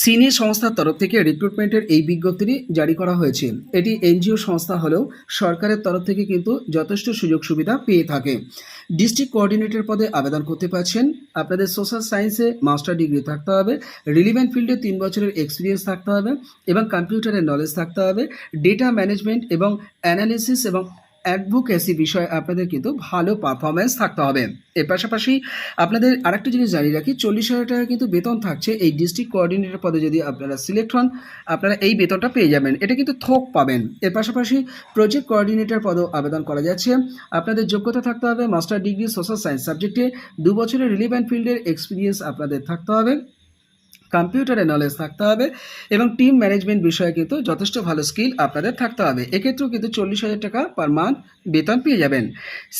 সিনি সংস্থার তরফ থেকে রিক্রুটমেন্টের এই বিজ্ঞপ্তিটি জারি করা হয়েছে। এটি এনজিও সংস্থা হলেও সরকারের তরফ থেকে কিন্তু যথেষ্ট সুযোগ সুবিধা পেয়ে থাকে। ডিস্ট্রিক্ট কোঅর্ডিনেটর পদে আবেদন করতে পারছেন। আপনাদের সোশ্যাল সায়েন্সে মাস্টার ডিগ্রি থাকতে হবে রিলিভেন্ট ফিল্ডে তিন বছরের এক্সপিরিয়েন্স থাকতে হবে এবং কম্পিউটারের নলেজ থাকতে হবে ডেটা ম্যানেজমেন্ট এবং অ্যানালিসিস এবং অ্যাডভোকেসি বিষয়ে আপনাদের কিন্তু ভালো পারফরমেন্স থাকতে হবে। এর পাশাপাশি আপনাদের আরেকটা জিনিস জানিয়ে রাখি, চল্লিশ হাজার টাকা কিন্তু বেতন থাকছে। এই ডিস্ট্রিক্ট কোঅর্ডিনেটর পদে যদি আপনারা সিলেক্ট হন, আপনারা এই বেতনটা পেয়ে যাবেন। এটা কিন্তু থোক পাবেন। এর পাশাপাশি প্রজেক্ট কোঅর্ডিনেটর পদেও আবেদন করা যাচ্ছে। আপনাদের যোগ্যতা থাকতে হবে মাস্টার ডিগ্রি সোশ্যাল সায়েন্স সাবজেক্টে দু বছরের রিলিভেন্ট ফিল্ডের এক্সপিরিয়েন্স আপনাদের থাকতে হবে। কম্পিউটারে নলেজ থাকতে হবে এবং টিম ম্যানেজমেন্ট বিষয়ে কিন্তু যথেষ্ট ভালো স্কিল আপনাদের থাকতে হবে। এক্ষেত্রেও কিন্তু চল্লিশ হাজার টাকা পার মান্থ বেতন পেয়ে যাবেন।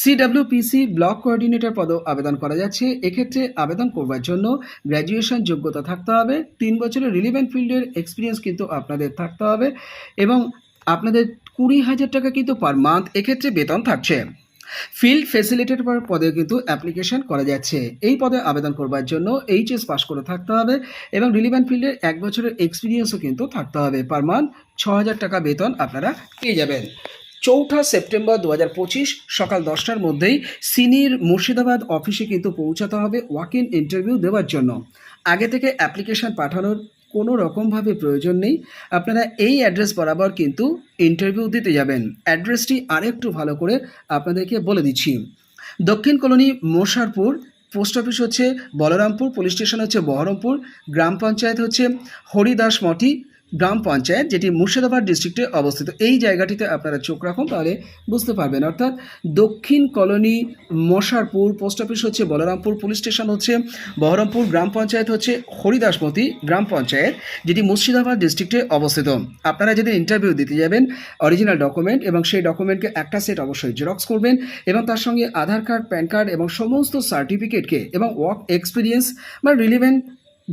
সিডাব্লিউপিসি ব্লক কোঅর্ডিনেটর পদেও আবেদন করা যাচ্ছে। এক্ষেত্রে আবেদন করবার জন্য গ্র্যাজুয়েশন যোগ্যতা থাকতে হবে। তিন বছরের রিলিভেন্ট ফিল্ডের এক্সপিরিয়েন্স কিন্তু আপনাদের থাকতে হবে এবং আপনাদের কুড়ি হাজার টাকা কিন্তু পার মান্থ এক্ষেত্রে বেতন থাকছে। ফিল্ড ফেসিলিটেটর পদে কিন্তু অ্যাপ্লিকেশন করা যাচ্ছে। এই পদে আবেদন করবার জন্য এইচএস পাস করে থাকতে হবে এবং রিলিভেন্ট ফিল্ডের এক বছরের এক্সপিরিয়েন্সও কিন্তু থাকতে হবে। পার মান্থ ছ হাজার টাকা বেতন আপনারা পেয়ে যাবেন। চৌঠা সেপ্টেম্বর দু পঁচিশ সকাল দশটার মধ্যেই সিনির মুর্শিদাবাদ অফিসে কিন্তু পৌঁছাতে হবে। ওয়াক ইন ইন্টারভিউ দেওয়ার জন্য। আগে থেকে অ্যাপ্লিকেশন পাঠানোর কোনো রকমভাবে প্রয়োজন নেই। আপনারা এই অ্যাড্রেস বরাবর কিন্তু ইন্টারভিউ দিতে যাবেন। অ্যাড্রেসটি আরেকটু ভালো করে আপনাদেরকে বলে দিচ্ছি। দক্ষিণ কলোনি মোশারপুর, পোস্ট অফিস হচ্ছে বলরামপুর, পুলিশ স্টেশন হচ্ছে বহরমপুর, গ্রাম পঞ্চায়েত হচ্ছে হরিদাস মঠি গ্রাম পঞ্চায়েত, যেটি মুর্শিদাবাদ ডিস্ট্রিক্টে অবস্থিত। এই জায়গাটিতে আপনারা চোখ রাখুন, তাহলে বুঝতে পারবেন। অর্থাৎ দক্ষিণ কলোনি, মশারপুর পোস্ট অফিস হচ্ছে বলরামপুর পুলিশ স্টেশন হচ্ছে বহরমপুর, গ্রাম পঞ্চায়েত হচ্ছে হরিদাসমতি গ্রাম পঞ্চায়েত, যেটি মুর্শিদাবাদ ডিস্ট্রিক্টে অবস্থিত। আপনারা যেদিন ইন্টারভিউ দিতে যাবেন অরিজিনাল ডকুমেন্ট এবং সেই ডকুমেন্টকে একটা সেট অবশ্যই জেরক্স করবেন এবং তার সঙ্গে আধার কার্ড প্যান কার্ড এবং সমস্ত সার্টিফিকেটকে এবং ওয়ার্ক এক্সপিরিয়েন্স বা রিলিভেন্ট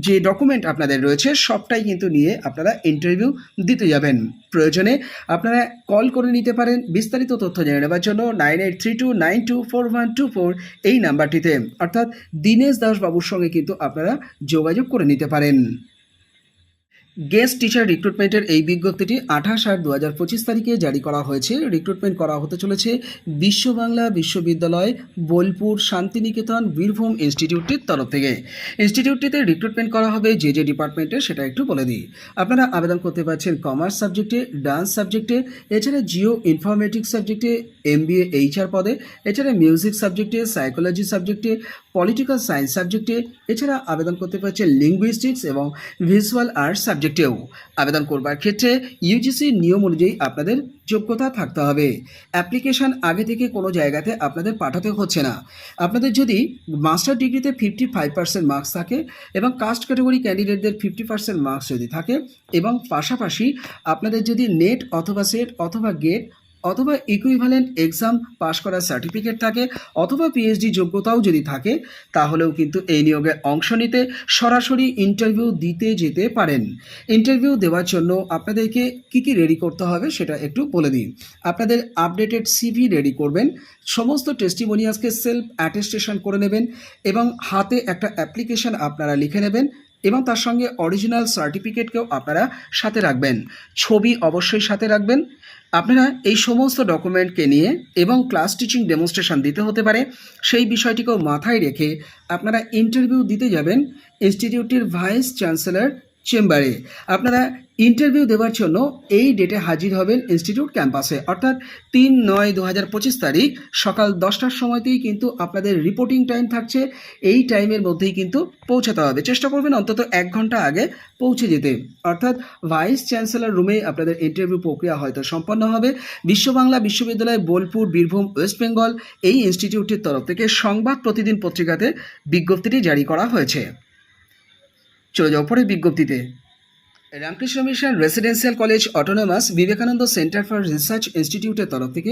যে ডকুমেন্ট আপনাদের রয়েছে, সবটাই কিন্তু নিয়ে আপনারা ইন্টারভিউ দিতে যাবেন। প্রয়োজনে আপনারা কল করে নিতে পারেন। বিস্তারিত তথ্য জেনে নেবার জন্য nine eight three two nine two four one two four এই নাম্বারটিতে। অর্থাৎ দীনেশ দাসবাবুর সঙ্গে কিন্তু আপনারা যোগাযোগ করে নিতে পারেন। গেস্ট টিচার রিক্রুটমেন্টের এই বিজ্ঞপ্তিটি আঠাশ আট দু হাজার পঁচিশ তারিখে জারি করা হয়েছে। রিক্রুটমেন্ট করা হতে চলেছে বিশ্ব বাংলা বিশ্ববিদ্যালয়, বোলপুর, শান্তিনিকেতন, বীরভূম ইনস্টিটিউটটির তরফ থেকে। ইনস্টিটিউটটিতে রিক্রুটমেন্ট করা হবে যে যে ডিপার্টমেন্টে সেটা একটু বলে দিই। আপনারা আবেদন করতে পারছেন কমার্স সাবজেক্টে, ডান্স সাবজেক্টে, এছাড়া জিও ইনফরমেটিক্স সাবজেক্টে এম বি এইচআর পদে, এছাড়া মিউজিক সাবজেক্টে, সাইকোলজি সাবজেক্টে, পলিটিক্যাল সায়েন্স সাবজেক্টে, এছাড়া আবেদন করতে পারছেন লিঙ্গুইস্টিক্স এবং ভিজুয়াল আর্টস সাবজেক্টেও আবেদন করবার ক্ষেত্রে ইউজিসির নিয়ম অনুযায়ী আপনাদের যোগ্যতা থাকতে হবে। অ্যাপ্লিকেশান আগে থেকে কোনো জায়গাতে আপনাদের পাঠাতে হচ্ছে না। আপনাদের যদি মাস্টার ডিগ্রিতে ফিফটি ফাইভ পার্সেন্ট মার্কস থাকে এবং কাস্ট ক্যাটাগরি ক্যান্ডিডেটদের ফিফটি পার্সেন্ট মার্কস যদি থাকে এবং পাশাপাশি আপনাদের যদি নেট অথবা সেট অথবা গেট অথবা ইকুইভ্যালেন্ট এক্সাম পাশ করার সার্টিফিকেট থাকে, অথবা পিএইচডি যোগ্যতাও যদি থাকে, তাহলেও কিন্তু এই নিয়োগে অংশ নিতে সরাসরি ইন্টারভিউ দিতে যেতে পারেন। ইন্টারভিউ দেওয়ার জন্য আপনাদেরকে কী কী রেডি করতে হবে সেটা একটু বলে দিই। আপনাদের আপডেটেড সিভি রেডি করবেন, সমস্ত টেস্টিমোনিয়াসকে সেলফ অ্যাটেস্টেশন করে নেবেন এবং হাতে একটা অ্যাপ্লিকেশন আপনারা লিখে নেবেন এবং তার সঙ্গে অরিজিনাল সার্টিফিকেটকেও আপনারা সাথে রাখবেন। ছবি অবশ্যই সাথে রাখবেন। আপনারা এই সমস্ত ডকুমেন্টকে নিয়ে এবং ক্লাস টিচিং ডেমনস্ট্রেশন দিতে হতে পারে, সেই বিষয়টিকেও মাথায় রেখে আপনারা ইন্টারভিউ দিতে যাবেন ইনস্টিটিউটের ভাইস চ্যান্সেলর চেম্বারে। আপনারা ইন্টারভিউ দেওয়ার জন্য এই ডেটে হাজির হবেন ইনস্টিটিউট ক্যাম্পাসে। অর্থাৎ তিন নয় দু হাজার পঁচিশ তারিখ সকাল দশটার সময়তেই কিন্তু আপনাদের রিপোর্টিং টাইম থাকছে। এই টাইমের মধ্যেই কিন্তু পৌঁছাতে হবে। চেষ্টা করবেন অন্তত এক ঘণ্টা আগে পৌঁছে যেতে। অর্থাৎ ভাইস চ্যান্সেলর রুমে আপনাদের ইন্টারভিউ প্রক্রিয়া হয়তো সম্পন্ন হবে। বিশ্ব বাংলা বিশ্ববিদ্যালয়, বোলপুর, বীরভূম ওয়েস্ট বেঙ্গল এই ইনস্টিটিউটটির তরফ থেকে সংবাদ প্রতিদিন পত্রিকাতে বিজ্ঞপ্তিটি জারি করা হয়েছে। চলে যাও পরে বিজ্ঞপ্তিতে। Ramakrishna mission residential college autonomous Vivekananda centre for research ইনস্টিটিউটের তরফ থেকে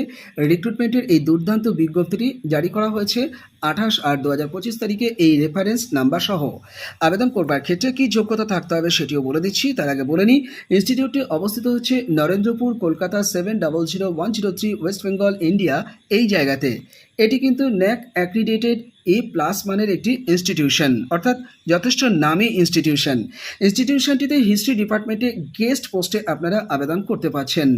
রিক্রুটমেন্টের এই দুর্দান্ত বিজ্ঞপ্তিটি জারি করা হয়েছে। আঠাশ আট দু হাজার পঁচিশ তারিখে এই রেফারেন্স নাম্বার সহ। আবেদন করবার ক্ষেত্রে কী যোগ্যতা থাকতে হবে সেটিও বলে দিচ্ছি। তার আগে বলে নিই ইনস্টিটিউটটি অবস্থিত হচ্ছে Narendrapur, Kolkata seven double zero one zero three West Bengal India এই জায়গাতে। এটি কিন্তু ন্যাক অ্যাক্রিডেটেড এ প্লাস মানের একটি ইনস্টিটিউশন অর্থাৎ যথেষ্ট নামী ইনস্টিটিউশন ইনস্টিটিউশনটিতে হিস্ট্রি ডিপার্টমেন্টে গেস্ট পোস্টে আপনারা আবেদন করতে পারছেন।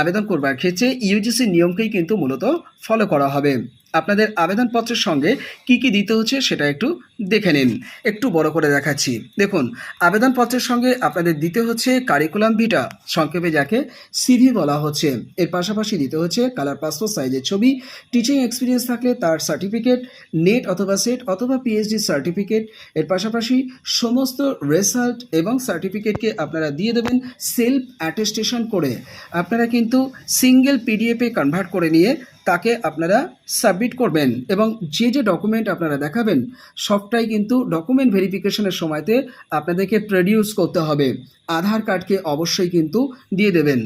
আবেদন করবার ক্ষেত্রে ইউজিসি নিয়মকেই কিন্তু মূলত ফলো করা হবে। আপনাদের আবেদনপত্রের সঙ্গে কি কি দিতে হচ্ছে সেটা একটু দেখে নিন। একটু বড় করে দেখাচ্ছি। দেখুন, আবেদনপত্রের সঙ্গে আপনাদের দিতে হচ্ছে কারিকুলাম ভিটা সংক্ষেপে যাকে সিভি বলা হচ্ছে। এর পাশাপাশি দিতে হচ্ছে কালার পাসপোর্ট সাইজের ছবি টিচিং এক্সপিরিয়েন্স থাকলে তার সার্টিফিকেট নেট অথবা সেট অথবা পিএইচডি সার্টিফিকেট এর পাশাপাশি সমস্ত রেজাল্ট এবং সার্টিফিকেটকে আপনারা দিয়ে দেবেন সেলফ অ্যাটেস্টেশন করে। আপনারা কিন্তু সিঙ্গেল পিডিএফে কনভার্ট করে নিয়ে তাকে আপনারা সাবমিট করবেন এবং যে যে ডকুমেন্ট আপনারা দেখাবেন, সবটাই কিন্তু ডকুমেন্ট ভেরিফিকেশনের সময়তে আপনাদেরকে প্রডিউস করতে হবে। আধার কার্ডকে অবশ্যই কিন্তু দিয়ে দেবেন।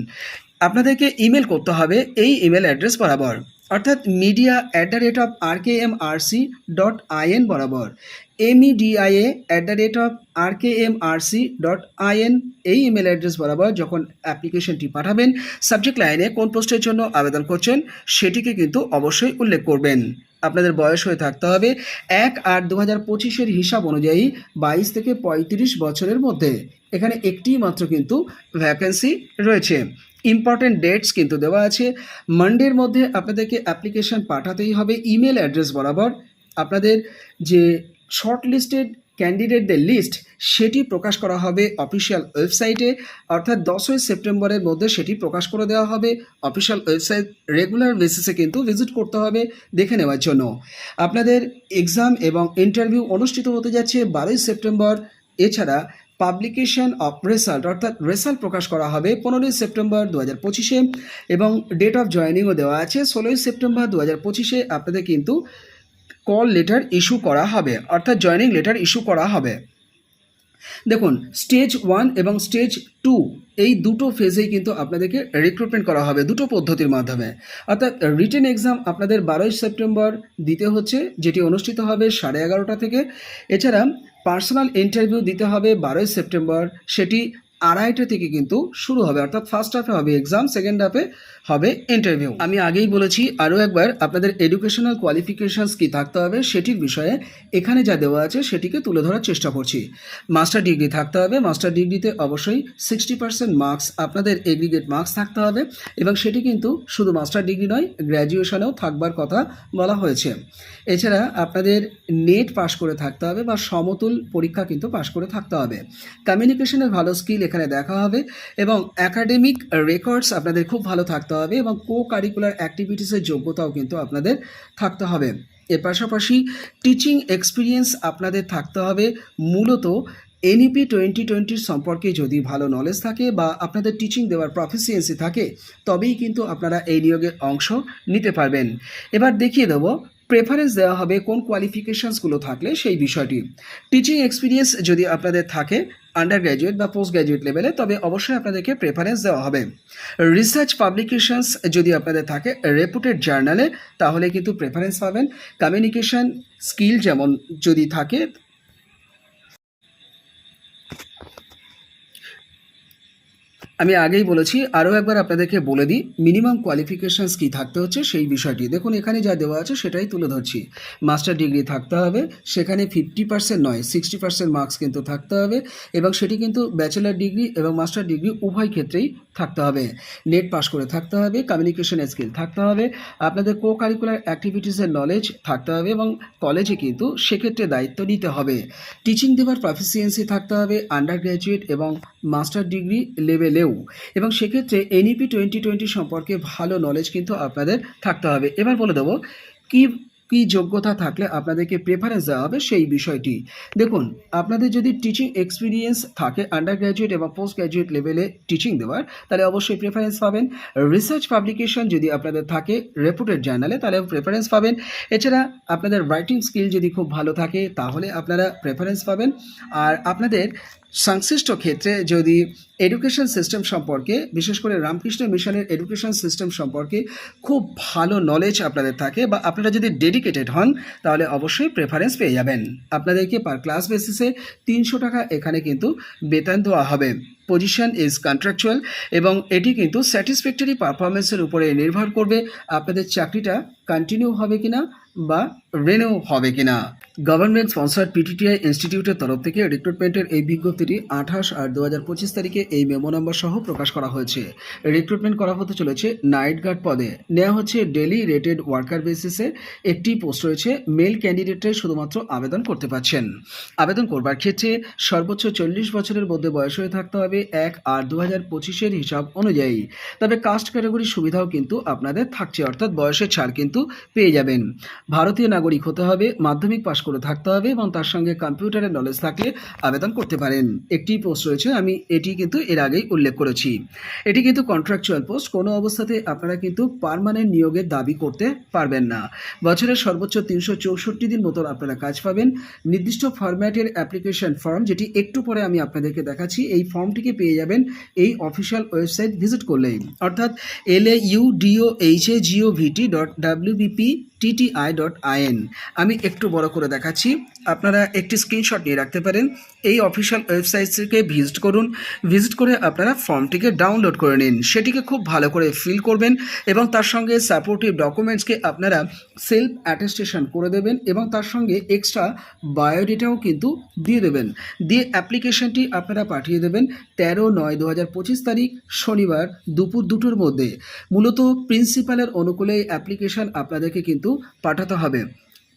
আপনাদেরকে ইমেল করতে হবে এই ইমেল অ্যাড্রেস বরাবর। অর্থাৎ media at the rate of R K M R C dot I N বরাবর। M E D I A at the rate of R K M R C dot I N এই email address বরাবর যখন অ্যাপ্লিকেশনটি পাঠাবেন subject লাইনে কোন পোস্টের জন্য আবেদন করছেন সেটিকে কিন্তু অবশ্যই উল্লেখ করবেন। আপনাদের বয়স হয়ে থাকতে হবে এক আট দু হাজার পঁচিশের হিসাব অনুযায়ী বাইশ থেকে পঁয়ত্রিশ বছরের মধ্যে। এখানে একটি মাত্র কিন্তু ভ্যাকেন্সি রয়েছে। ইম্পর্টেন্ট ডেটস কিন্তু দেওয়া আছে। মানডের মধ্যে আপনাদেরকে অ্যাপ্লিকেশন পাঠাতেই হবে ইমেল অ্যাড্রেস বরাবর। আপনাদের যে শর্ট লিস্টেড ক্যান্ডিডেটদের লিস্ট সেটি প্রকাশ করা হবে অফিসিয়াল ওয়েবসাইটে অর্থাৎ দশই সেপ্টেম্বরের মধ্যে সেটি প্রকাশ করে দেওয়া হবে অফিসিয়াল ওয়েবসাইট রেগুলার বেসিসে কিন্তু ভিজিট করতে হবে দেখে নেওয়ার জন্য। আপনাদের এক্সাম এবং ইন্টারভিউ অনুষ্ঠিত হতে যাচ্ছে বারোই সেপ্টেম্বর। এছাড়া পাবলিকেশন অফ রেজাল্ট অর্থাৎ রেজাল্ট প্রকাশ করা হবে পনেরোই সেপ্টেম্বর দু হাজার পঁচিশে এবং ডেট অফ জয়েনিংও দেওয়া আছে ষোলোই সেপ্টেম্বর দু হাজার পঁচিশে আপনাদের কিন্তু কল লেটার ইস্যু করা হবে, অর্থাৎ জয়েনিং লেটার ইস্যু করা হবে। দেখুন স্টেজ ওয়ান এবং স্টেজ টু এই দুটো ফেজেই কিন্তু আপনাদেরকে রিক্রুটমেন্ট করা হবে দুটো পদ্ধতির মাধ্যমে। অর্থাৎ রিটেন এক্সাম আপনাদের বারোই সেপ্টেম্বর দিতে হচ্ছে, যেটি অনুষ্ঠিত হবে সাড়ে এগারোটা থেকে। এছাড়া পার্সোনাল ইন্টারভিউ দিতে হবে বারোই সেপ্টেম্বর সেটি আড়াইটা থেকে কিন্তু শুরু হবে, অর্থাৎ ফার্স্ট হাফে হবে এক্সাম সেকেন্ড হাফে হবে ইন্টারভিউ আমি আগেই বলেছি, আরও একবার, আপনাদের এডুকেশনাল কোয়ালিফিকেশানস কী থাকতে হবে সেটির বিষয়ে এখানে যা দেওয়া আছে সেটিকে তুলে ধরার চেষ্টা করছি। মাস্টার ডিগ্রি থাকতে হবে মাস্টার ডিগ্রিতে অবশ্যই সিক্সটি পার্সেন্ট মার্কস আপনাদের এগ্রিগেট মার্কস থাকতে হবে এবং সেটি কিন্তু শুধু মাস্টার ডিগ্রি নয় গ্র্যাজুয়েশনেও থাকবার কথা বলা হয়েছে। এছাড়া আপনাদের নেট পাশ করে থাকতে হবে বা সমতুল পরীক্ষা কিন্তু পাশ করে থাকতে হবে। কমিউনিকেশনের ভালো স্কিল এখানে দেখা হবে এবং একাডেমিক রেকর্ডস আপনাদের খুব ভালো থাকতে হবে এবং কো কারিকুলার অ্যাক্টিভিটিসের যোগ্যতাও কিন্তু আপনাদের থাকতে হবে। এর পাশাপাশি টিচিং এক্সপিরিয়েন্স আপনাদের থাকতে হবে। মূলত এনইপি টোয়েন্টি টোয়েন্টির সম্পর্কে যদি ভালো নলেজ থাকে বা আপনাদের টিচিং দেওয়ার প্রফিসিয়েন্সি থাকে, তবেই কিন্তু আপনারা এই নিয়োগের অংশ নিতে পারবেন। এবার দেখিয়ে দেবো প্রেফারেন্স দেওয়া হবে কোন কোয়ালিফিকেশানসগুলো থাকলে সেই বিষয়টি। টিচিং এক্সপিরিয়েন্স যদি আপনাদের থাকে আন্ডার গ্র্যাজুয়েট বা পোস্ট গ্র্যাজুয়েট লেভেলে তবে অবশ্যই আপনাদেরকে প্রেফারেন্স দেওয়া হবে। রিসার্চ পাবলিকেশনস যদি আপনাদের থাকে রেপুটেড জার্নালে তাহলে কিন্তু প্রেফারেন্স পাবেন। কমিউনিকেশন স্কিল যেমন যদি থাকে আমি আগেই বলেছি, আরও একবার আপনাদেরকে বলে দিই মিনিমাম কোয়ালিফিকেশানস কী থাকতে হচ্ছে সেই বিষয়টি। দেখুন, এখানে যা দেওয়া আছে সেটাই তুলে ধরছি। মাস্টার ডিগ্রি থাকতে হবে, সেখানে ফিফটি পার্সেন্ট নয় সিক্সটি পার্সেন্ট মার্কস কিন্তু থাকতে হবে এবং সেটি কিন্তু ব্যাচেলার ডিগ্রি এবং মাস্টার ডিগ্রি উভয় ক্ষেত্রেই থাকতে হবে। নেট পাস করে থাকতে হবে কমিউনিকেশন স্কিল থাকতে হবে, আপনাদের কো কারিকুলার অ্যাক্টিভিটিসের নলেজ থাকতে হবে এবং কলেজে কিন্তু সেক্ষেত্রে দায়িত্ব নিতে হবে। টিচিং দেওয়ার প্রফিসিয়েন্সি থাকতে হবে আন্ডার গ্র্যাজুয়েট এবং মাস্টার ডিগ্রি লেভেলেও। এবং সেক্ষেত্রে এনইপি টোয়েন্টি টোয়েন্টি সম্পর্কে ভালো নলেজ কিন্তু আপনাদের থাকতে হবে। এবার বলে দেবো, কি কি যোগ্যতা থাকলে আপনাদেরকে প্রেফারেন্স দেওয়া হবে সেই বিষয়টি। দেখুন, আপনাদের যদি টিচিং এক্সপিরিয়েন্স থাকে আন্ডার গ্র্যাজুয়েট এবং পোস্ট গ্র্যাজুয়েট লেভেলে টিচিং দেওয়ার, তাহলে অবশ্যই প্রেফারেন্স পাবেন। রিসার্চ পাবলিকেশন যদি আপনাদের থাকে রেপুটেড জার্নালে তাহলে প্রেফারেন্স পাবেন। এছাড়া আপনাদের রাইটিং স্কিল যদি খুব ভালো থাকে, তাহলে আপনারা প্রেফারেন্স পাবেন। আর আপনাদের সংশ্লিষ্ট ক্ষেত্রে যদি এডুকেশন সিস্টেম সম্পর্কে, বিশেষ করে রামকৃষ্ণ মিশনের এডুকেশন সিস্টেম সম্পর্কে খুব ভালো নলেজ আপনাদের থাকে বা আপনারা যদি ডেডিকেটেড হন, তাহলে অবশ্যই প্রেফারেন্স পেয়ে যাবেন। আপনাদেরকে পার ক্লাস বেসিসে তিনশো টাকা এখানে কিন্তু বেতন দেওয়া হবে। পজিশন ইজ কন্ট্রাকচুয়াল এবং এটি কিন্তু স্যাটিসফ্যাক্টরি পারফরমেন্সের উপরে নির্ভর করবে আপনাদের চাকরিটা কন্টিনিউ হবে কিনা বা রেনিউ হবে কিনা? গভর্নমেন্ট স্পন্সার্ড পিটিটিআই ইনস্টিটিউটের তরফ থেকে রিক্রুটমেন্টের এই বিজ্ঞপ্তিটি আঠাশ আর দু হাজার পঁচিশ তারিখে এই মেমো নম্বর সহ প্রকাশ করা হয়েছে। রিক্রুটমেন্ট করা হতে চলেছে নাইট গার্ড পদে। নেওয়া হচ্ছে ডেলি রেটেড ওয়ার্কার বেসিসে একটি পোস্ট রয়েছে মেল ক্যান্ডিডেটরাই শুধুমাত্র আবেদন করতে পারছেন। আবেদন করবার ক্ষেত্রে সর্বোচ্চ চল্লিশ বছরের মধ্যে বয়স হয়ে থাকতে হবে এক আর দু হাজার পঁচিশের হিসাব অনুযায়ী। তবে কাস্ট ক্যাটাগরির সুবিধাও কিন্তু আপনাদের থাকছে, অর্থাৎ বয়সের ছাড় কিন্তু পেয়ে যাবেন। ভারতীয় নাগরিক হতে হবে, মাধ্যমিক পাশ করে থাকতে হবে এবং তার সঙ্গে কম্পিউটারের নলেজ থাকলে আবেদন করতে পারেন। একটি পোস্ট রয়েছে, আমি এটি কিন্তু এর আগেই উল্লেখ করেছি। এটি কিন্তু কন্ট্রাকচুয়াল পোস্ট কোনো অবস্থাতে আপনারা কিন্তু পার্মানেন্ট নিয়োগের দাবি করতে পারবেন না। বছরের সর্বোচ্চ তিনশো চৌষট্টি দিন মতন আপনারা কাজ পাবেন। নির্দিষ্ট ফরম্যাটের অ্যাপ্লিকেশন ফর্ম যেটি একটু পরে আমি আপনাদেরকে দেখাচ্ছি, এই ফর্মটিকে পেয়ে যাবেন এই অফিসিয়াল ওয়েবসাইট ভিজিট করলেই। অর্থাৎ L A U D O H A G O V T dot W B P T T I dot I N আমি একটু বড় করে দেখাচ্ছি। আপনারা একটি স্ক্রিনশট নিয়ে রাখতে পারেন। এই অফিসিয়াল ওয়েবসাইটটিকে ভিজিট করুন। ভিজিট করে আপনারা ফর্মটিকে ডাউনলোড করে নিন। সেটিকে খুব ভালো করে ফিল করবেন এবং তার সঙ্গে সাপোর্টিভ ডকুমেন্টসকে আপনারা সেলফ অ্যাটেস্টেশন করে দেবেন এবং তার সঙ্গে এক্সট্রা বায়োডেটাও কিন্তু দিয়ে দেবেন। দিয়ে অ্যাপ্লিকেশনটি আপনারা পাঠিয়ে দেবেন তেরো নয় দু তারিখ শনিবার দুপুর দুটোর মধ্যে। মূলত প্রিন্সিপালের অনুকূলে অ্যাপ্লিকেশন আপনাদেরকে কিন্তু পাঠাতে হবে।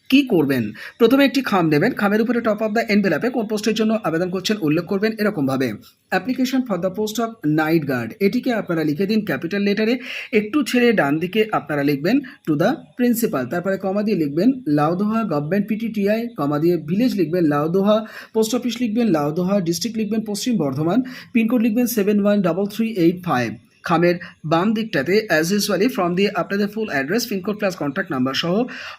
কি করবেন? প্রথমে একটি খাম নেবেন। খামের উপরে টপ অফ দ্য এনভেলাপে কোন পোস্টের জন্য আবেদন করছেন উল্লেখ করবেন এরকমভাবে। Application for the post of night guard এটিকে আপনারা লিখে দিন ক্যাপিটাল লেটারে একটু ছেড়ে ডান দিকে আপনারা লিখবেন টু দ্য প্রিন্সিপাল তারপরে কমা দিয়ে লিখবেন লাউদোহা গভর্নমেন্ট পিটিটিআই কমা দিয়ে ভিলেজ লিখবেন লাউদোহা পোস্ট অফিস লিখবেন লাউদোহা ডিস্ট্রিক্ট লিখবেন পশ্চিম বর্ধমান পিনকোড লিখবেন seven one double three eight five খামের বাম দিকটাতে অ্যাজ ইউজুয়ালি ফর্ম দিয়ে আপনাদের full address pin code plus contact number সহ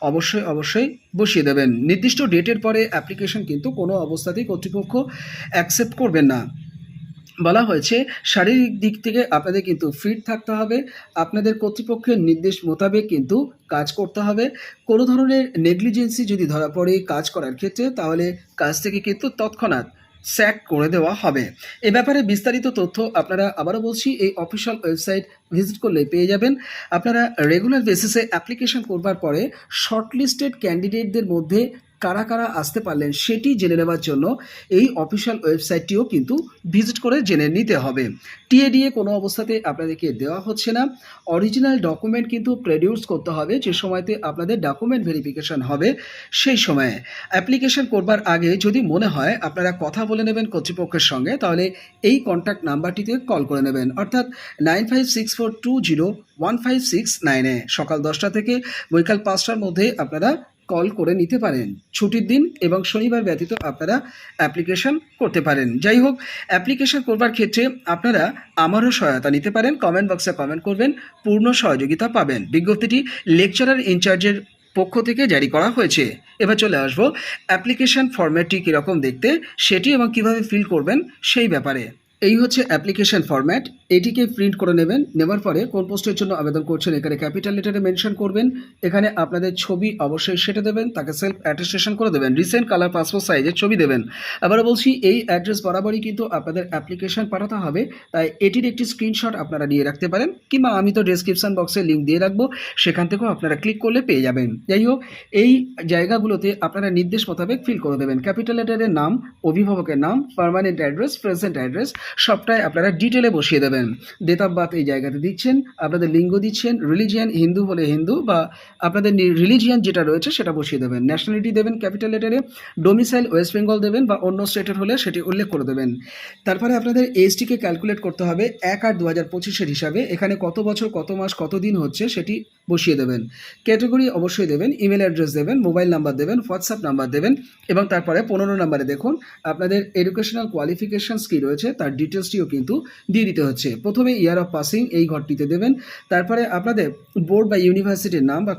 অবশ্যই অবশ্যই বসিয়ে দেবেন। নির্দিষ্ট ডেটের পরে অ্যাপ্লিকেশন কিন্তু কোনো অবস্থাতেই কর্তৃপক্ষ অ্যাকসেপ্ট করবেন না। বলা হয়েছে, শারীরিক দিক থেকে আপনাদের কিন্তু ফিট থাকতে হবে, আপনাদের কর্তৃপক্ষের নির্দেশ মোতাবেক কিন্তু কাজ করতে হবে। কোনো ধরনের নেগলিজেন্সি যদি ধরা পড়ে কাজ করার ক্ষেত্রে, তাহলে কাজ থেকে কিন্তু তৎক্ষণাৎ স্যাক করে দেওয়া হবে। এ ব্যাপারে বিস্তারিত তথ্য আপনারা আবারও বলছি, এই অফিসিয়াল ওয়েবসাইট ভিজিট করলে পেয়ে যাবেন। আপনারা রেগুলার বেসিসে অ্যাপ্লিকেশন করবার পরে শর্টলিস্টেড ক্যান্ডিডেটদের মধ্যে কারা কারা আসতে পারলেন সেটি জেনে নেওয়ার জন্য এই অফিসিয়াল ওয়েবসাইটটিও কিন্তু ভিজিট করে জেনে নিতে হবে। টিএডিএ কোনো অবস্থাতে আপনাদেরকে দেওয়া হচ্ছে না। অরিজিনাল ডকুমেন্ট কিন্তু প্রডিউস করতে হবে, যে সময়তে আপনাদের ডকুমেন্ট ভেরিফিকেশন হবে, সেই সময়ে। অ্যাপ্লিকেশন করবার আগে যদি মনে হয় আপনারা কথা বলে নেবেন কর্তৃপক্ষের সঙ্গে, তাহলে এই কন্ট্যাক্ট নাম্বারটিতে কল করে নেবেন। অর্থাৎ nine five six four two zero one five six নাইনে সকাল দশটা থেকে বৈকাল পাঁচটার মধ্যে আপনারা কল করে নিতে পারেন। ছুটির দিন এবং শনিবার ব্যতীত আপনারা অ্যাপ্লিকেশন করতে পারেন। যাই হোক অ্যাপ্লিকেশন করবার ক্ষেত্রে আপনারা আমারও সহায়তা নিতে পারেন। কমেন্ট বক্সে কমেন্ট করবেন, পূর্ণ সহযোগিতা পাবেন। বিজ্ঞপ্তিটি লেকচারার ইনচার্জের পক্ষ থেকে জারি করা হয়েছে। এবার চলে আসব অ্যাপ্লিকেশন ফরম্যাটটি কীরকম দেখতে, সেটি এবং কীভাবে ফিল করবেন, সেই ব্যাপারে। এই হচ্ছে অ্যাপ্লিকেশন ফরম্যাট এটিকে প্রিন্ট করে নেবেন। নেবার পরে কোন পোস্টের জন্য আবেদন করছেন, এখানে ক্যাপিটাল লেটারে মেনশন করবেন। এখানে আপনাদের ছবি অবশ্যই সেটা দেবেন, তাকে সেলফ অ্যাটেস্টেশন করে দেবেন। রিসেন্ট কালার পাসপোর্ট সাইজের ছবি দেবেন। আবার বলছি, এই অ্যাড্রেস বরাবরই কিন্তু আপনাদের অ্যাপ্লিকেশন পাঠাতে হবে। তাই এটির একটি স্ক্রিনশট আপনারা নিয়ে রাখতে পারেন, কিংবা আমি তো ডেসক্রিপশন বক্সে লিঙ্ক দিয়ে রাখব। সেখান থেকেও আপনারা ক্লিক করলে পেয়ে যাবেন। যাই হোক, এই জায়গাগুলোতে আপনারা নির্দেশ মোতাবেক ফিল করে দেবেন। ক্যাপিটাল লেটারের নাম, অভিভাবকের নাম পার্মানেন্ট অ্যাড্রেস প্রেজেন্ট অ্যাড্রেস সবটাই আপনারা ডিটেলে বসিয়ে দেবেন। বার্থ এই জায়গাতে দিচ্ছেন, আপনাদের লিঙ্গ দিচ্ছেন রিলিজিয়ান হিন্দু হলে হিন্দু বা আপনাদের রিলিজিয়ান যেটা রয়েছে সেটা বসিয়ে দেবেন। ন্যাশনালিটি দেবেন ক্যাপিটাল লেটারে ডোমিসাইল ওয়েস্ট বেঙ্গল দেবেন বা অন্য স্টেটের হলে সেটি উল্লেখ করে দেবেন। তারপরে আপনাদের এজটিকে ক্যালকুলেট করতে হবে এক আট দু হাজার পঁচিশের হিসাবে। এখানে কত বছর, কত মাস, কত দিন হচ্ছে সেটি বসিয়ে দেবেন। ক্যাটাগরি অবশ্যই দেবেন, ইমেল অ্যাড্রেস দেবেন, মোবাইল নাম্বার দেবেন, হোয়াটসঅ্যাপ নাম্বার দেবেন এবং তারপরে পনেরো নাম্বারে দেখুন, আপনাদের এডুকেশনাল কোয়ালিফিকেশানস কী রয়েছে তার ডিটেলসটিও কিন্তু দিয়ে দিতে হচ্ছে। প্রথমে ইয়ার অফ পাসিং এই ঘরটিতে দেবেন, তারপরে আপনাদের বোর্ড বা ইউনিভার্সিটির নাম বা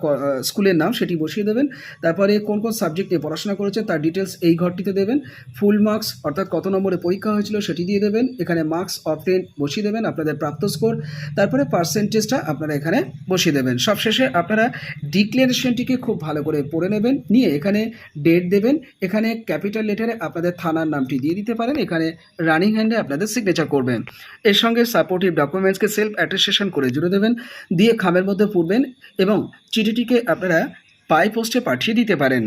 স্কুলের নাম সেটি বসিয়ে দেবেন, তারপরে কোন কোন সাবজেক্ট নিয়ে পড়াশোনা করেছে তার ডিটেলস এই ঘরটিতে দেবেন, ফুল মার্কস অর্থাৎ কত নম্বরে পরীক্ষা হয়েছিল সেটি দিয়ে দেবেন, এখানে মার্কস অফ টেন বসিয়ে দেবেন আপনাদের প্রাপ্ত স্কোর, তারপরে পার্সেন্টেজটা আপনারা এখানে বসিয়ে দেবেন। সবশেষে আপনারা ডিক্লারেশনটিকে খুব ভালো করে পড়ে নেবেন, নিয়ে এখানে ডেট দেবেন, এখানে ক্যাপিটাল লেটারে আপনাদের থানার নামটি দিয়ে দিতে পারেন, এখানে রানিং হ্যান্ডে আপনাদের সিগনেচার করবেন। এর সঙ্গে সাপোর্টিভ ডকুমেন্টসকে সেলফ অ্যাটেস্টেশন করে জুড়ে দেবেন, দিয়ে খামের মধ্যে পড়বেন এবং চিঠিটিকে আপনারা পাই পোস্টে পাঠিয়ে দিতে পারেন।